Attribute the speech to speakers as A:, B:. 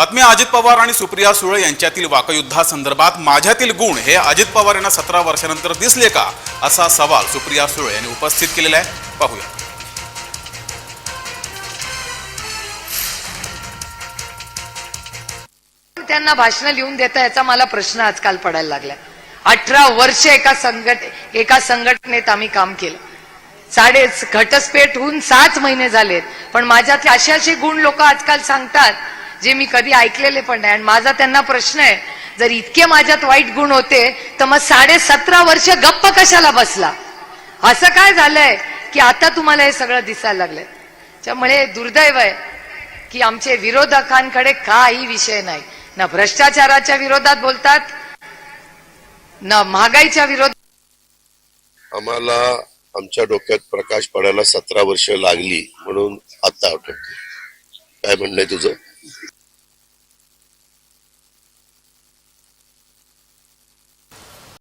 A: बातमी अजित पवार आणि सुप्रिया सुळे यांच्यातील वाकयुद्धासंदर्भात माझ्यातील गुण हे अजित पवार यांना सतरा वर्षानंतर दिसले का असा सवाल सुप्रिया सुळे यांनी उपस्थित केलेला आहे. पाहूया.
B: त्यांना भाषण लिहून देता याचा मला प्रश्न आजकाल पडायला लागला अठरा वर्ष एका संघट एका संघटनेत आम्ही काम केलं. साडे घटस्फोट होऊन सात महिने झालेत. पण माझ्यात असे असे गुण लोक आजकाल सांगतात जे मी कधी ऐकलेले पण नाही. आणि माझा त्यांना प्रश्न आहे जर इतके माझ्यात वाईट गुण होते तर मग साडे सतरा वर्ष गप्प कशाला बसला? असं काय झालंय की आता तुम्हाला हे सगळं दिसायला लागलंय? त्यामुळे दुर्दैव आहे की आमचे विरोधकांकडे काही विषय नाही. ना भ्रष्टाचाराच्या विरोधात बोलतात ना महागाईच्या विरोधात.
C: आम्हाला आमच्या डोक्यात प्रकाश पडायला सतरा वर्ष लागली म्हणून आता आठवते काय म्हणणं तुझं?